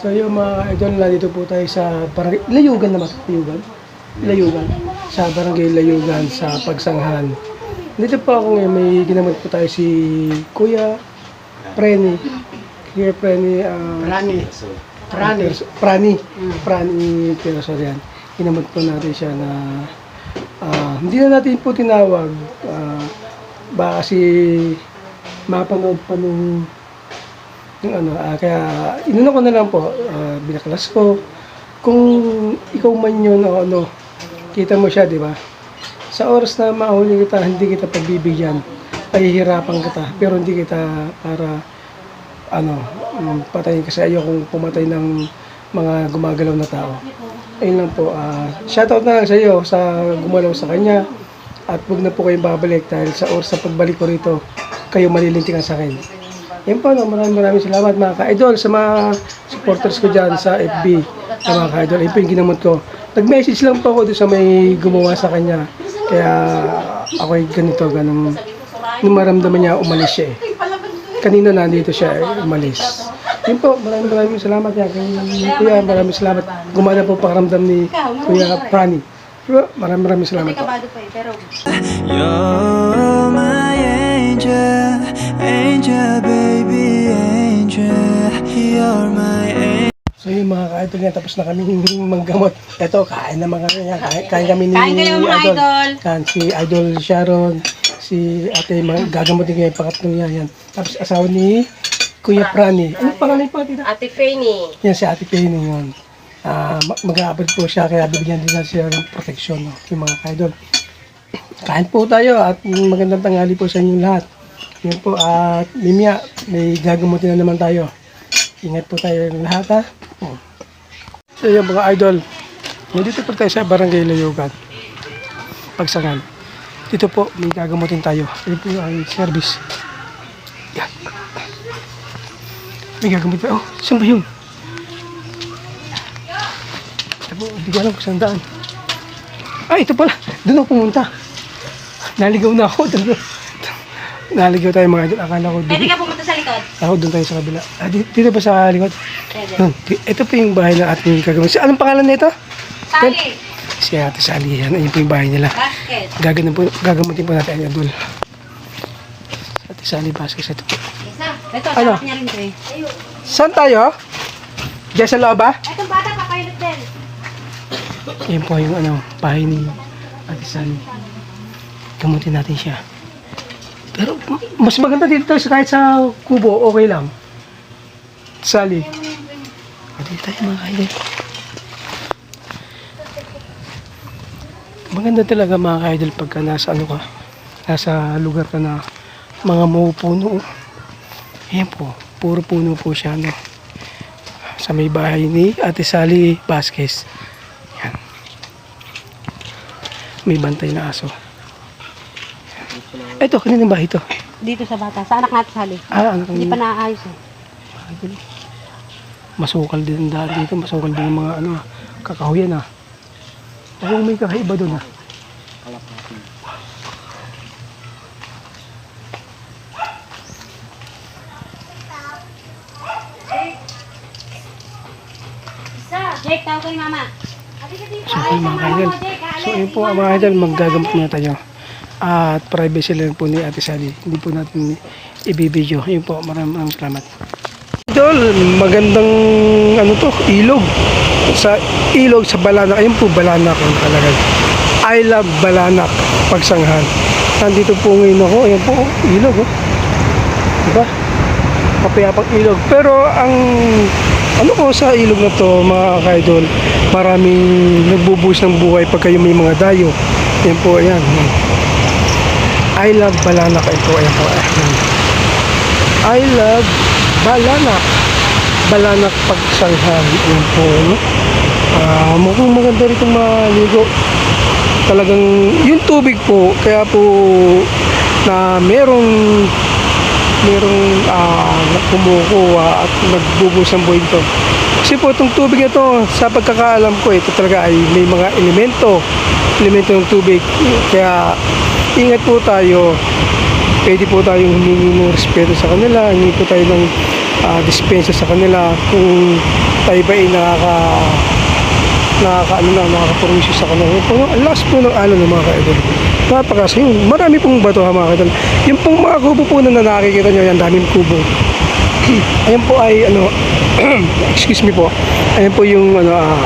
So yung mga idol, nandito po tayo sa barangay, Layugan naman, Layugan? Layugan. Sa barangay Layugan, sa Pagsanghan. Dito po ako ngayon, may ginamit po tayo si Kuya Preni. Kuya Preni, ah, Rani. Rani. Pers- Prani. Prani Perosorian. Ginamot po natin siya na ah, hindi na natin po tinawag. ah, baka kasi mapanood pa nung yung ano, ah, kaya inuna ko na lang po, ah, binaklas ko. Kung ikaw man yun o ano, kita mo siya, di ba? Sa oras na mahuli kita, hindi kita pagbibigyan, pahihirapan kita, pero hindi kita para ano, um, patayin kasi ayokong pumatay ng mga gumagalaw na tao. Ayun lang po, ah, shoutout na lang sa iyo sa gumalaw sa kanya at huwag na po kayong babalik dahil sa oras sa pagbalik ko rito, kayo malilintikan sa akin. Yan po, no, maraming maraming salamat mga ka-idol sa mga supporters ko dyan sa FB, sa mga ka-idol. Po yung ginamot ko. Nag-message lang po ako doon sa may gumawa sa kanya. Kaya ako ay ganito, ganun. Nung maramdaman niya, umalis siya eh. Kanina nandito siya, eh, umalis. Yun po, maraming maraming salamat yan. Kuya, maraming salamat. Gumana po pakaramdam ni Kuya Prani. Maraming maraming salamat po. You're my angel, angel, baby, angel. You're my angel. So yung mga ka-idol yan, tapos na kami manggamot. Ito, kain naman kami yan. Kain, kain kami ni Kain kayo, mga idol. Kain si Idol Sharon, si ate, mga gagamotin ko yung pangatlong yan. yan. Tapos asawa ni Kuya Prani. Ano pangalan pa tita? Ate Fanny. Yan si Ate Penny yun. Ah, ma- mag-aabot po siya kaya bibigyan din na siya ng proteksyon no, yung mga kaidol. Kain po tayo at magandang tanghali po sa inyong lahat. Yan po at Mimia, may gagamutin na naman tayo. Ingat po tayo lahat ha. Oh. So yung mga idol, nandito po tayo sa Barangay Layugan. Pagsangan. Dito po may gagamutin tayo. Ito po ang service. Yan. May gagamutin. Oh, saan ba yun? Ito po, hindi ko alam kung saan daan. Ay, ito pala. Doon ako pumunta. Naligaw na ako. Doon. Naligaw tayo mga idol. Akala ko Pwede doon. ka pumunta sa likod. Ako doon tayo sa kabila. Ah, di- dito ba sa likod? Pwede. Di- Ito po yung bahay na ating gagawin. Si- Anong pangalan nito? Sali. Si Ate Sally. Yan. Ayun po yung bahay nila. Basket. Gaganin po, gagamutin po natin ang idol. Ate Sally Vasquez. Ito po. Isa. Ito, Ano? sarap niya rin ito eh. Ayun. Saan tayo? Diyan sa loob ba? Itong bata, papayot din. Yan po yung ano, bahay ni Ate Sally. Gamutin natin siya. Pero mas maganda dito tayo sa- kahit sa kubo, okay lang. Sally. O, dito tayo mga kaidol. Maganda talaga mga kaidol pagka nasa ano ka, nasa lugar ka na mga mapupuno. Ayan po, puro puno po siya. No? Sa may bahay ni Ate Sally Vasquez. Yan. May bantay na aso. Ito, kanina ba ito? Dito sa bata. Sa anak natin sali. Ah, anak Hindi pa naayos eh. Masukal din ang daan dito. Masukal din yung mga ano, kakahuyan ah. Oo, may kakaiba doon ah. Jake, tawag kay mama. So, yun mga idol. So, yun po mga idol, maggagamot na tayo. At privacy lang po ni Ate Sally. Hindi po natin ibibideo. Yun po, maraming maraming salamat. Idol, magandang ano to, ilog. Sa ilog sa Balanak. Ayun po, Balanak ang kalagay. I love Balanak, pagsanghan. Nandito po ngayon ako. Ayun po, ilog. Oh. Diba? Kapayapang ilog. Pero ang ano ko sa ilog na to mga ka-idol, maraming nagbubuhos ng buhay pag kayo may mga dayo. Yan po, ayan. I love Balanak. Ito, ayan. I love Balanak. Balanak pagsanghan. Ayan po. No? Ah, mukhang maganda rito maligo. Talagang yung tubig po, kaya po na merong merong uh, kumukuha at nagbubuhos ng buhay ito. Kasi po itong tubig ito, sa pagkakaalam ko, ito talaga ay may mga elemento, elemento ng tubig. Kaya ingat po tayo, pwede po tayong humingi ng respeto sa kanila, hindi po tayo ng ah, dispensa sa kanila. Kung tayo ba ay nakaka nakaka ano na nakakapurwisyo sa kanila. Yung po ang lakas po ng alon ng mga kaidol. Napakas yun marami pong bato ha mga kaidol. Yung pong mga kubo po na nakikita nyo yan daming kubo. Ayan po ay ano excuse me po. Ayan po yung ano ah,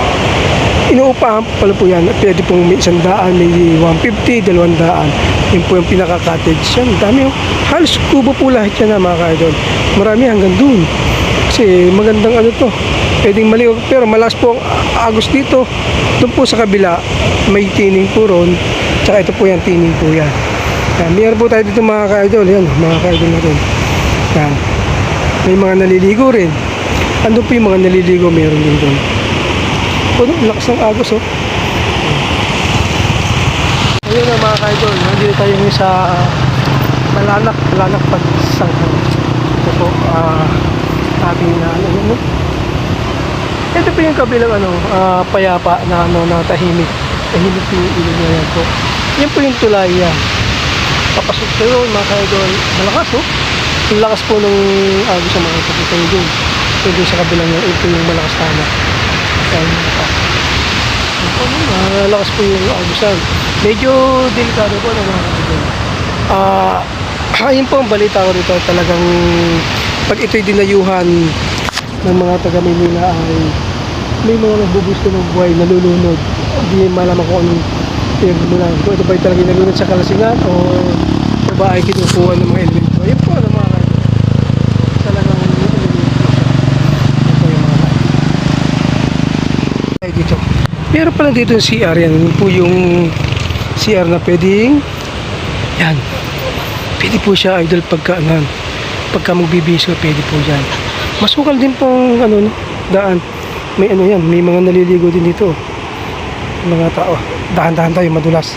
inuupahan pala po yan. Pwede pong may isang daan may 150, dalawang daan. Yun po yung pinaka-cottage yan. Dami yung halos kubo po lahat yan ha, mga kaidol. Marami hanggang dun. Kasi magandang ano to pwedeng maliw pero malakas po ang agos dito. Doon po sa kabila may tining po ron. Tsaka ito po yan tining po yan. Yan, meron po tayo dito mga ka-idol. Yan mga ka-idol natin yan. May mga naliligo rin. Andun po yung mga naliligo meron din doon puno lakas ng agos oh. Ayun na mga ka-idol nandito tayo ngayon sa ah, Malanak Malanak Pagsangka ito po ah ating na ano ano ito po yung kabilang ano ah, payapa na ano na tahimik. Tahimik yung ilog na yan po. Yan po yung tulay yan papasok kayo mga ka-idol. Malakas oh. Yung lakas po ng agos sa mga kapitay doon so doon sa kabilang yan ito yung malakas tama yan pa malakas po yung agusan medyo delikado po ng mga ka-idol ah ayun po ang balita ko dito talagang pag ito'y dinayuhan ng mga taga Maynila ay may mga nagbubusto ng buhay nalulunod. Hindi malaman kung anong termo na kung ito ba talaga nalunod sa kalasingan o ito ba ay kinukuha ng mga elemento? Ayun po ano mga kaibigan. talagang nalulunod po siya ito yung mga kaibigan. ay dito. Meron pala dito yung CR yan. Yun po yung CR na pwedeng yan. Pwede po siya idol pagka ano, pagka magbibihis ka pwede po dyan masukal din pong ano no, daan. May ano yan may mga naliligo din dito. Mga tao. Dahan-dahan tayo madulas.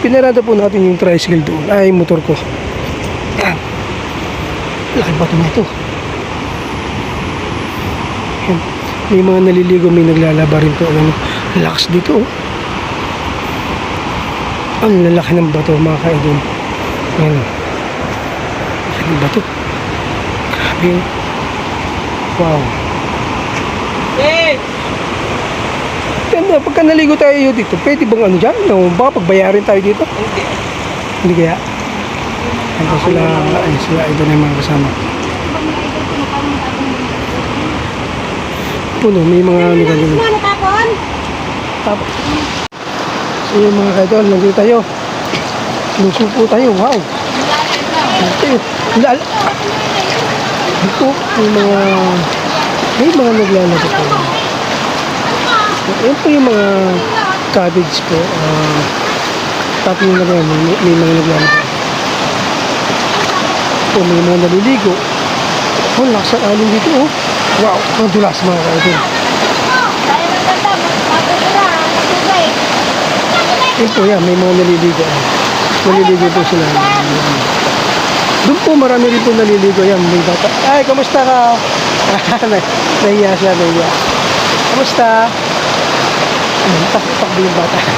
Pinarada po natin yung tricycle doon. Ay motor ko. Yan. Laki ba na ito? Yan. May mga naliligo may naglalaba rin po ano, lakas dito oh. ang lalaki ng bato mga kaidol yan laki ng bato grabe wow Ganda, pagka naligo tayo dito, pwede bang ano dyan? No, baka pagbayarin tayo dito? Hindi. Hindi kaya? Ano sila, ay sila, ito na yung mga kasama. Puno, may mga ano ganyan. Ano so yung mga kaidol, nandito tayo. Luso po tayo, wow. Lal. Ito, may mga, may mga naglalaro po. Yan po yung mga cottage po. Uh, tapos yung mga may, may mga naglalaro. Po, may mga naliligo. Oh, lakas ang alon dito, oh. Wow, madulas mga kaidol. Yun po yan, may mga naliligo. Naliligo po sila. Doon po marami rin po naliligo yan. May bata. Ay, kamusta ka? nahiya siya, nahiya. Kamusta? Ayun, tak- takbo yung bata.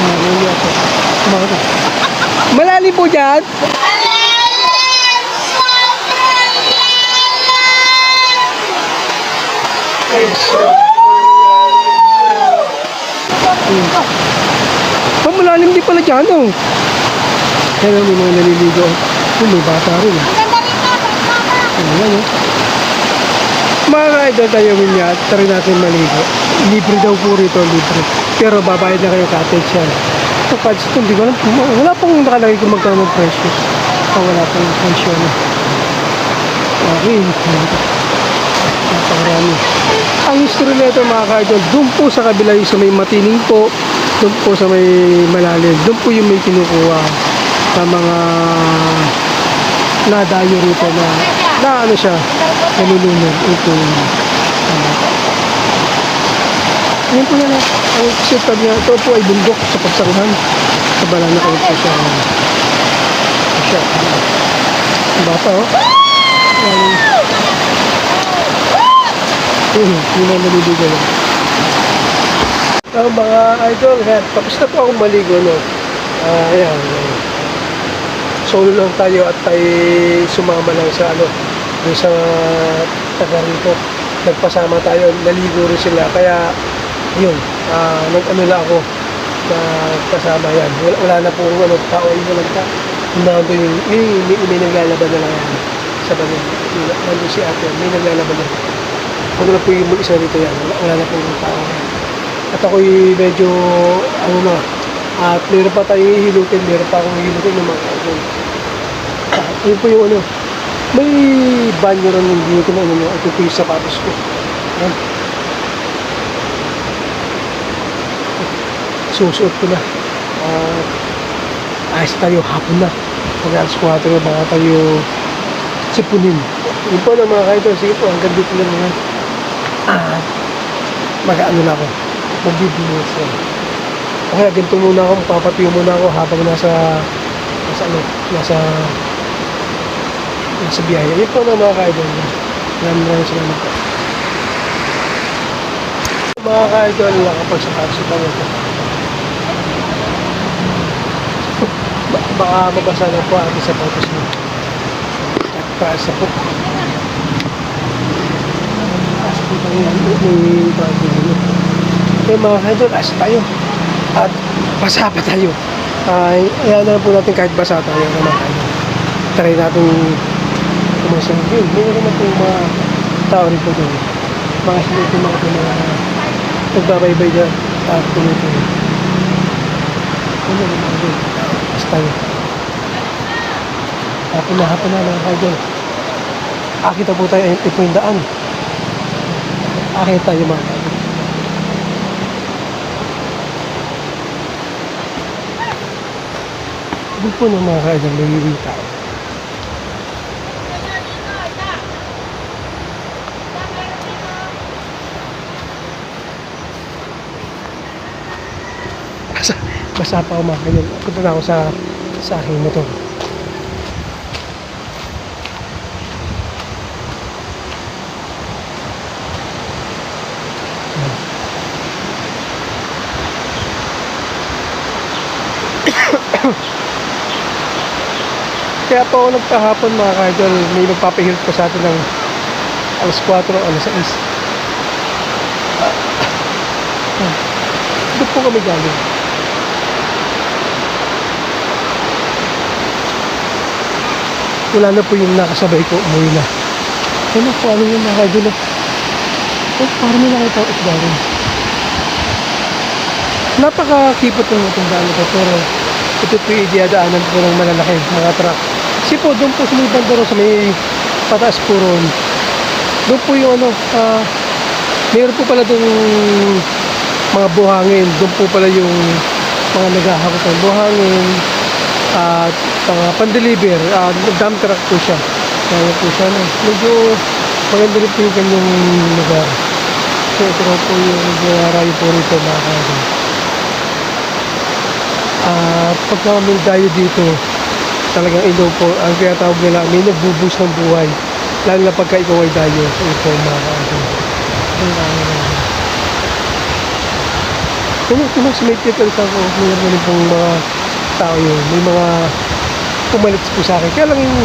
Ah, nahiya siya. Malalim po dyan. Oh, malalim din pala dyan, oh. Yan, oh, may mga naliligo. Oh, may bata rin, ah. Ayan, oh. Mga ka-idol tayo niya, try natin maligo. Libre daw po rito, libre. Pero babayad na kayo cottage yan. Ito, cottage ito, hindi ko alam. Wala pong nakalagay kung magkano ang presyo. Oh, wala pong presyo na. Okay, napakarami. Ang history nito mga ka-idol, doon po sa kabila yung sa may matining po, doon po sa may malalim, doon po yung may kinukuha sa mga nadayo rito na, na ano siya, nalulunod. Ito ano. Yan po yan. Ang sitad niya, ito po ay bundok sa pagsaruhan. Sa balana kayo po siya. Siya. Bata oh. Yan. Yun, yun ang naliligo lang. So, mga idol, yan. Tapos na po akong maligo, no? Ah, ayan. ayan. Solo lang tayo at tayo sumama lang sa ano, doon sa taga rito. Nagpasama tayo, naligo rin sila. Kaya, yun, ah, nag-ano na ako, nagpasama yan. Wala, wala na pong ano, tao, yun na lang ta. Nandun yung, may, may, may naglalaban na lang yan. Sa banin. Nandun si ate, may naglalaban na. Ako na po yung isa dito yan. Wala, na pong tao. At ako'y medyo, ano na, at meron pa tayong hihilutin, meron pa akong hihilutin ng mga kaibigan. Ayun po yung ano, may banyo rin yung ko na ano, ito po yung sapatos ko. Ayan. Susuot ko na. At ayos tayo, hapon na. Pag alas 4 na baka tayo sipunin. Yun po na mga kaidol. Sige po, hanggang dito lang yan. At mag-ano na ako. Magbibinis na. O kaya ganito muna ako, papatuyo muna ako habang nasa nasa ano, nasa nasa biyaya. Yun po na mga kaidol. Maraming maraming salamat po. Mga kaidol, nakapagsakat sa tayo ko. Ba- Baka mabasa na po ang sa photos mo. At taas na po. Taas po tayo ng bago dito. Okay mga kaidol, as tayo. At basa pa tayo. Ay, ayan na po natin kahit basa tayo ng mga kaidol. Try natin kumasang yun. Meron na po mga tao rin po doon. Mga sinuto mga po mga nagbabaybay dyan at tumutuloy. Ano na mga doon? As tayo. Hapon na, hapon na mga kaidol. Akita po tayo, ito yung daan. Akita tayo mga. Doon po ng mga kaidol, may may tao. Basa, basa pa ako mga kaidol. Punta na ako sa, sa aking motor. Kaya po ako nagpahapon mga kaidol, may magpapahilot ko sa atin ng alas 4 o alas 6. Ah, ah. Doon po kami galing. Wala na po yung nakasabay ko, umuwi na. Ano po, ano yung mga kaidol? Oh, parang may nakita ko isda rin. Napaka-kipot ng itong daan ito, pero ito po yung idiyadaanan po ng malalaki, mga truck. Kasi po, doon po sa may banda ron, sa may pataas po ron, doon po yung ano, ah, meron po pala doon mga buhangin, doon po pala yung mga naghahakot ng buhangin, at mga pan-deliver, uh, dump truck po siya. Kaya po siya, no? medyo maganda rin po yung kanyang lugar. So ito po yung ginarayo po rito mga kaibigan. At pagka may dito, talagang ilo po, ang tinatawag nila, may nagbubus ng buhay. Lalo na pagka ikaw ay dayo, ito mga. Kung kung sa may sa ko, mayroon na rin pong mga tao yun. May mga pumalit po sa akin. Kaya lang yung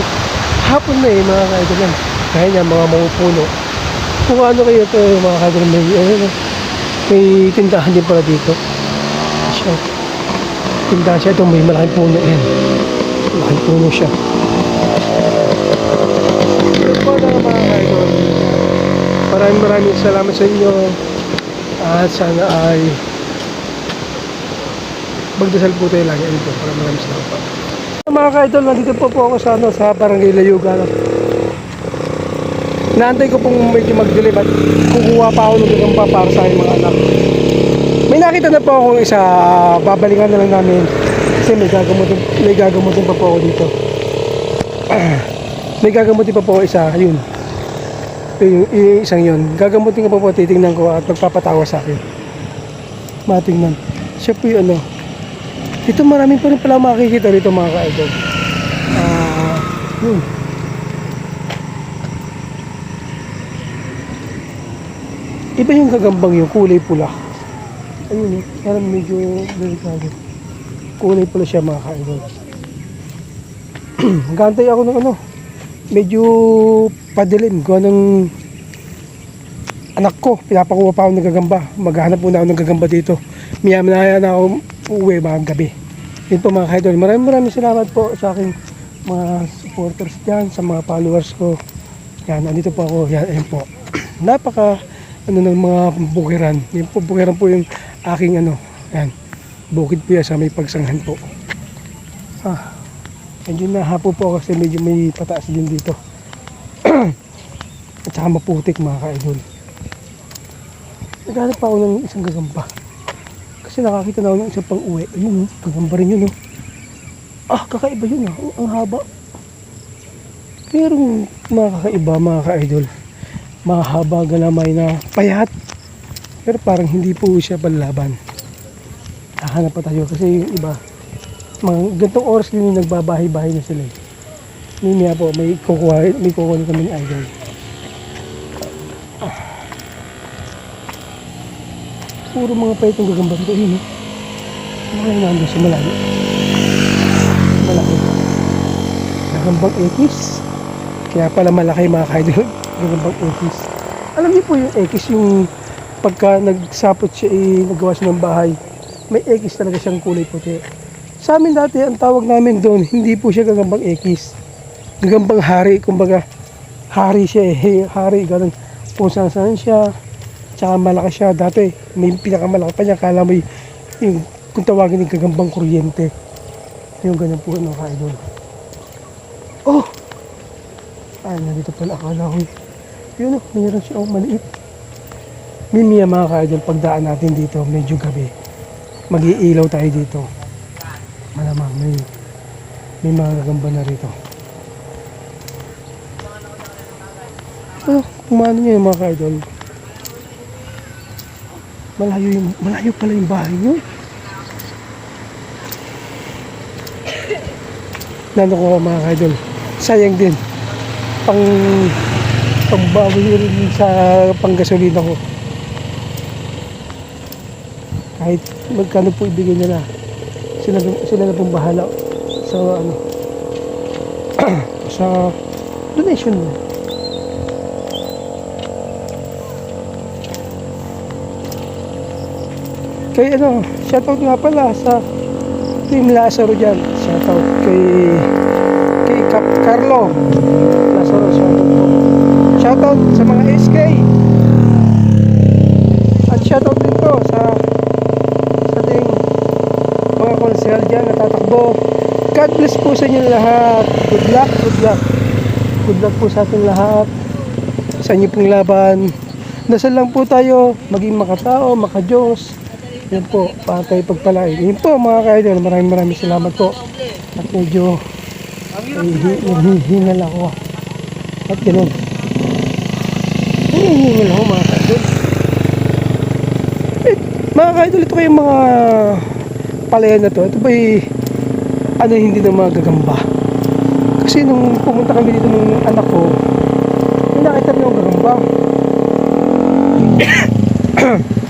hapon na eh, mga kaibigan. Kaya niya, mga mamupuno. Kung ano kayo ito, mga kaibigan, may, ano, may tindahan din pala dito. Tindahan siya. Ito, may malaking puno yan. Malaking puno siya. Maraming maraming salamat sa inyo. At sana ay magdasal po tayo lagi. Ano po, para maraming salamat po. Mga ka-idol, nandito po po ako sa, ano, sa Barangay Layugan. Naantay ko pong medyo mag-delay at kukuha pa ako ng gagamba para sa mga anak. Nakita na po akong isa, babalikan na lang namin kasi may gagamutin, may gagamutin pa po ako dito. may gagamutin pa po ako isa, yun. Yung, yung isang yun. Gagamutin ko pa po, titingnan ko at magpapatawa sa akin. Matingnan. Siya po yung ano, dito maraming pa rin pala makikita dito mga ka-idol. Ah, yun. Iba yung gagambang yung kulay pula. Ayun eh, parang medyo delikado. Kulay pula siya mga ka-idol. Gantay ako ng ano, medyo padilim. Gawa anak ko, pinapakuha pa ako ng gagamba. Maghahanap muna ako ng gagamba dito. Maya na ako uuwi mga gabi. Yun po mga kaidol. Maraming maraming salamat po sa aking mga supporters dyan, sa mga followers ko. Yan, andito po ako. Yan, ayun po. Napaka ano ng mga bukiran. Yung bukiran po yung aking ano. Yan. Bukid po yan sa may pagsanghan po. Ah, medyo nahapo po kasi medyo may pataas din dito. At saka maputik mga ka-idol. Naghanap pa ako ng isang gagamba. Kasi nakakita na ako ng isang pang uwi. Ayun, oh, gagamba rin yun. Oh. Ah, kakaiba yun. Ah. Ang haba. Pero mga kakaiba, mga ka-idol. Mahaba galamay na payat. Pero parang hindi po siya panlaban. Hahanap pa tayo kasi yung iba, mga gantong oras din yung nagbabahay-bahay na sila. eh. Mimaya po, may kukuha, may kukuha kami ng idol. Puro mga pa itong gagamba dito. Ayun, eh. Mga yung nandun sa malayo. Malaki. Gagambang ekis. Kaya pala malaki mga kaidol. Gagambang ekis. Alam niyo po yung ekis, yung pagka nagsapot siya, eh, nagawa siya ng bahay, may ekis talaga siyang kulay puti. Sa amin dati, ang tawag namin doon, hindi po siya gagambang ekis. Gagambang hari, kumbaga, hari siya eh, hari, ganun. Kung saan saan siya, tsaka malaki siya. Dati, may pinakamalaki pa niya, kala mo yung, kung tawagin yung gagambang kuryente. Yung ganyan po, mga ka-idol. Oh! Ay, nandito pala akala ko. Yun, oh, mayroon siya, oh, maliit. Mimiya mga ka-idol, pagdaan natin dito, medyo gabi. Mag-iilaw tayo dito. Malamang may may mga gagamba na rito. Oh, kumano niya yung mga ka-idol. Malayo yung, malayo pala yung bahay niyo. Nando ko mga ka-idol. Sayang din. Pang pangbawi rin sa panggasolina ko. Kahit magkano po ibigay nila. Sila, sila na pong bahala sa ano sa donation mo. Kay ano, shoutout nga pala sa Team Lazaro dyan. Shoutout kay kay Cap Carlo Lazaro, shoutout po. Shoutout sa mga SK. At shoutout din po sa sa ating mga konsehal natatakbo. God bless po sa inyo lahat. Good luck, good luck. Good luck po sa ating lahat. Sa inyo pong laban. Dasal lang po tayo, maging makatao, makajos. Yan po, patay pagpalain. Yun po mga ka-idol, maraming maraming salamat po. At medyo nahihingal ako. At ganun. Nahihingal ako mga ka-idol. Eh, mga ka-idol, ito kayong mga palayan na to. Ito ba ano hindi ng mga gagamba? Kasi nung pumunta kami dito ng anak ko, may nakita niyo yung gagamba.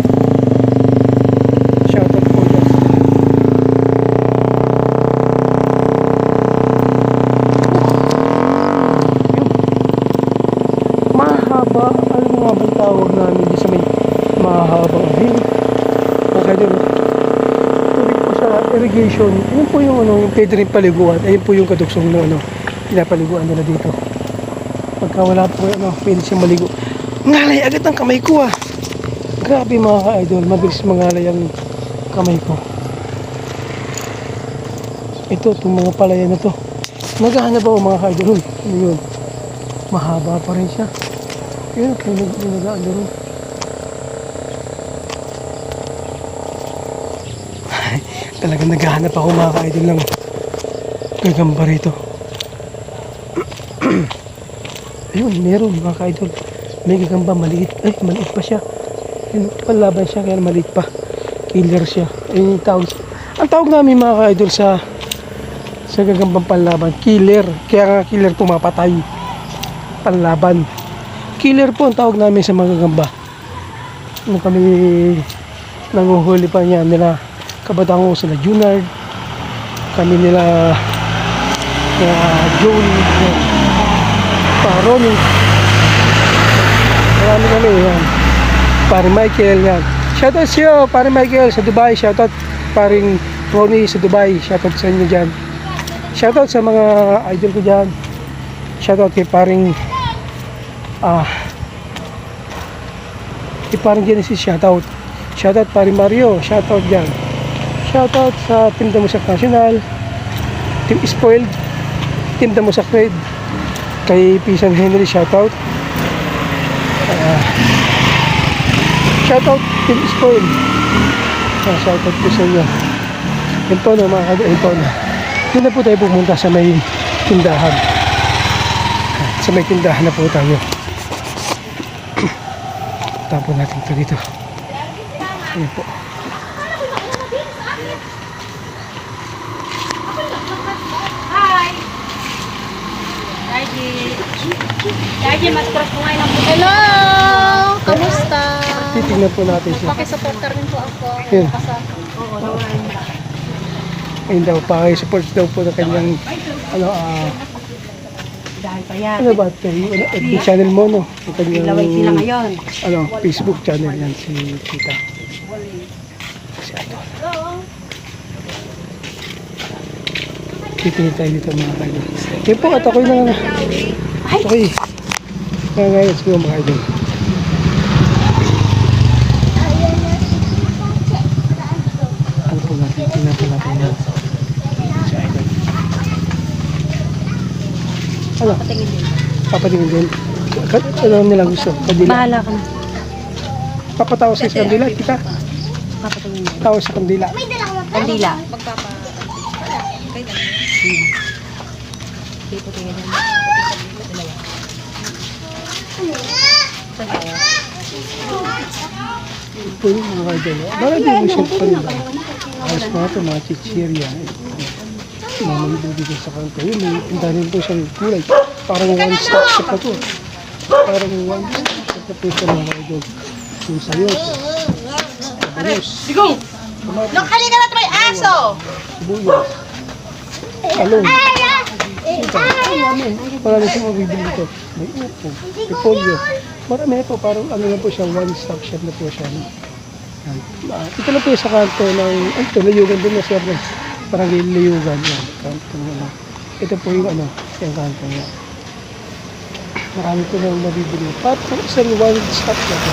Mahaba, ano nga bang tawag namin sa may mahabang hill? Okay din. Tubig po sa irrigation. Yun po yung ano, yung pwede rin paliguan. Ayun po yung kaduksong ng ano, pinapaliguan nila dito. Pagka wala po ano, pwede siya maligo. Ngalay agad ang kamay ko ah. Grabe mga ka-idol, mabilis mangalay ang kamay ko. Ito, itong mga palayan na to. Naghahanap ako mga ka-idol. Ano yun? Mahaba pa rin siya. Yun, yung nag- yung nagaan doon. Talagang naghahanap ako mga ka-idol ng gagamba rito. Ayun, meron mga ka-idol. May gagamba maliit. Ay, maliit pa siya. Yun, panlaban siya kaya maliit pa. Killer siya. Ayun yung tawag. Ang tawag namin mga ka-idol sa sa gagambang panlaban, killer. Kaya nga killer pumapatay. Panlaban. Killer po ang tawag namin sa mga gagamba. Nung kami nanguhuli pa niya nila kabataan ko sila Junard kami nila uh, Joel uh, Ronnie marami kami yan Pare Michael yan. Shoutout sa iyo, pare Michael sa Dubai. Shoutout paring Ronnie sa Dubai. Shoutout sa inyo dyan. Shoutout sa mga idol ko dyan. Shoutout kay paring ah kay paring Genesis shoutout. Shoutout paring Mario. Shoutout dyan. Shoutout sa Team Damusak National. Team Spoiled. Team Damusak Red. Kay Pisan Henry shoutout. Shoutout Team Spoil. Ah, shoutout po sa inyo. Yun na mga kagawin po na. Doon na po tayo pumunta sa may tindahan. Ah, Sa may tindahan na po tayo. Tapon natin ito dito. Ayan po. Hi! Daddy. Daddy, mas cross mo ngayon ang buhay. Hello! Kamusta? Titignan po natin siya. Pakisuporter rin po ako. Yun. Oo, naman. Ayun daw, pakisupport daw po ng kanyang ano, ah, Dahil pa yan. ano ba ito? Yung ano, FB channel mo, no? Yung kanyang, Laway sila ngayon. ano, Facebook channel yan, si Tita. Si Idol. Titingin tayo dito mga kaidol. Kaya po, at ako'y nang... Okay. Nangangayon siguro mga idol. Ano po natin? Tingnan po natin yan. Si Idol. Ano? Patingin din. Papatingin din. Ka- Ano nilang gusto? Kadila. Bahala ka na. Papatawas ka sa kandila. Kita. Papatingin din. Tawas sa kandila. Kandila. magpapa... Ito yung mga idol. Baka di mo siya pa nila. Ayos mga ito, mga chichirya. Mga malibigay sa kanto. Yun, tinda rin po siyang kulay. Parang one stop shop na to. Parang one stop shop na po siya mga idol. Yung sayos. Sabayos. Sigong! Nung halika na may aso! Sibuyas. Talong. Marami. Marami siyang mabibili dito. May upo. May polyo. Marami na po. Parang ano na po siya. One stop shop na po siya. Yan. Ah, ito na po sa kanto ng, ano ito, layugan din na siya. Parang layugan. Yan. Kanto ano. Ito po yung ano, yung kanto niya. Marami po nang mabibili. Parang isang one stop na po.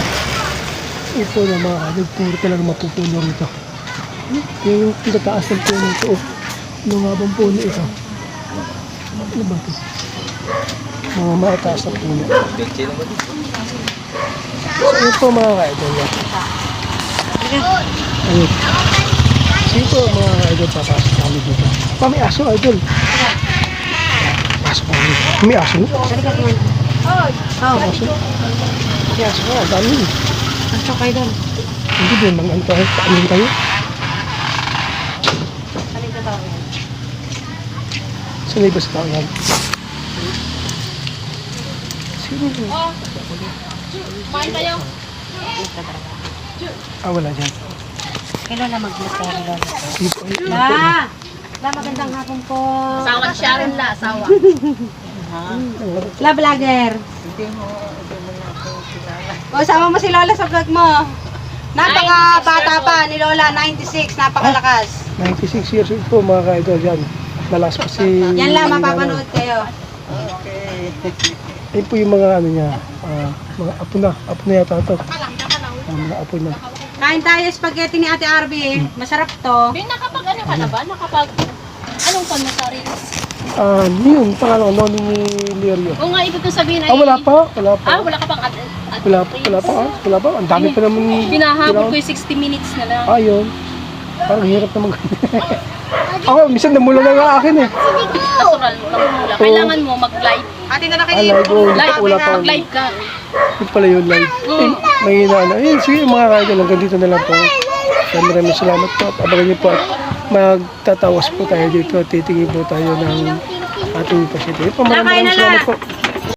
Upo na mga. Puro talaga mapupuno rito. Yung pinataas ng puno ito. Oh. Ano nga bang puno ito? Ano ba ito? Mga mataas na puno. So, yun po mga ka-idol. Ayun. Sige po mga ka-idol, papasok kami dito. Pa, may aso, idol. Pasok kami. May aso. Oh, aso. May aso ka, dami. pasok kayo doon. Hindi din, mga ano tayo, paanin tayo. Sanay ba sa tao yan? Sino ba? Kumain tayo. Ah, wala dyan. Kay Lola mag-bless kayo kay Lola. Sige po. ayun. La! La, magandang hapon po. Asawa siya rin la, asawa. La, vlogger. O, sama mo si Lola sa vlog mo. Napaka bata pa ni Lola, 96, napakalakas. 96 years old po mga ka-idol yan. Malakas pa si... Yan lang, ano, mapapanood kayo. Ayun po yung mga ano niya, ah, mga apo na, apo na yata ito. Ah, mga apo na. Kain tayo spaghetti ni Ate Arby. Masarap to. Din nakapag ano ka na ba? Nakapag... Anong pan? Ah, yun, pangalan ko, ni Lirio. O nga, ibig kong sabihin ay... Ah, wala pa, wala pa. Ah, wala ka pang ad Wala pa, wala pa, ah, wala pa. Ang dami pa naman. Pinahabol ko yung 60 minutes na lang. Ah, yun. Parang hirap na mag... Ako, minsan namula na nga akin eh. Natural, magmula. Kailangan mo mag-live. Ate na Ah, live, oh, Live, wala pa. mag-live ka. Yun pala yun, live. Eh, mahina na. Ayun, sige mga kaidol, hanggang dito na lang po. Maraming salamat po abangan niyo po at magtatawas po tayo dito. Titingin po tayo ng ating pasyente. Maraming maraming salamat po.